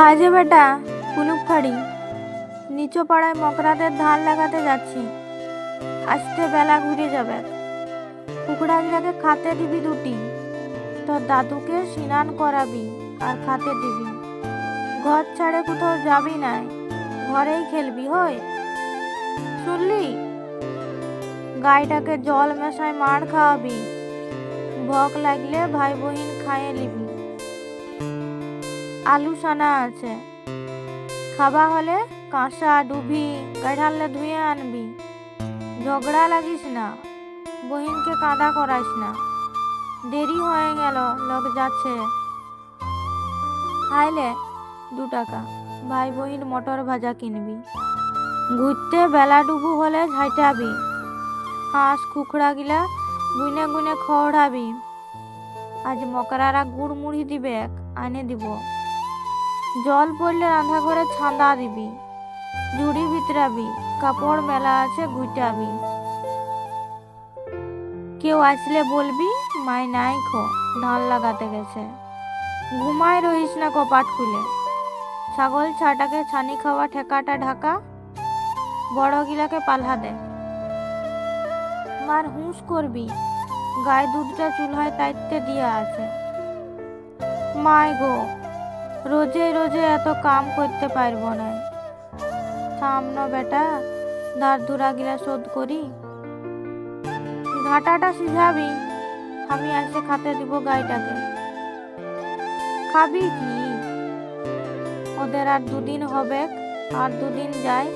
High যে বেটা ফাড়ি। নিচু পাড়ায় মকরাদের ধান লাগাতে যাচ্ছি। আসতে বেলা ঘুরে যাবে। কুকুড়াগুলাকে খাতে দিবি দুটি। তোর দাদুকে স্নান করাবি আর খাতে দিবি। ঘর ছাড়ে কোথাও যাবি নাই, ঘরেই খেলবি হয় শুনলি? গাইটাকে জল মেশায় মার খাওয়াবি। ভক লাগলে ভাই বহিন খাইয়ে নিবি। আলু সানা আছে। খাবা হলে কাঁসা, ডুবি গাঢ়ালে ধুয়ে আনবি। ঝগড়া লাগিস না, বহিনকে কাঁদা করাইস না। দেরি হয়ে গেল, লোক যাচ্ছে। আইলে দু টাকা, ভাই বহিন মটর ভাজা কিনবি। ঘুরতে বেলা ডুবু হলে ঝাইটাবি হাঁস, কুকড়া গিলা গুনে গুনে খওড়াবি আজ মকরারা গুড় মুড়ি দিবে আনে দিব। জল পড়লে রান্না ঘরে ছান্দা দিবি, ঝুড়ি ভিতরাবি, কাপড় মেলা আছে গুটাবি। কেউ আসলে বলবি, মাই নাই খো, ধান লাগাতে গেছে। ঘুমায় রহিস না কপাট খুলে ছাগল ছাটাকে ছানি খাওয়া ঠেকাটা ঢাকা, বড় গিলাকে পাল্হা দে। মার হুঁশ করবি, গায়ে দুধটা চুলহায় তাইতে দিয়া আছে। মাই গো রোজে রোজে এত কাম করতে পারব না। থাম না বেটা, ধার ধুরা গিলা শোধ করি। ঘাটাটা সিঝাবি, আমি এসে খাতে দিব গাইটাকে। খাবি কি? ওদের আর দুদিন হবে আর দুদিন যায়।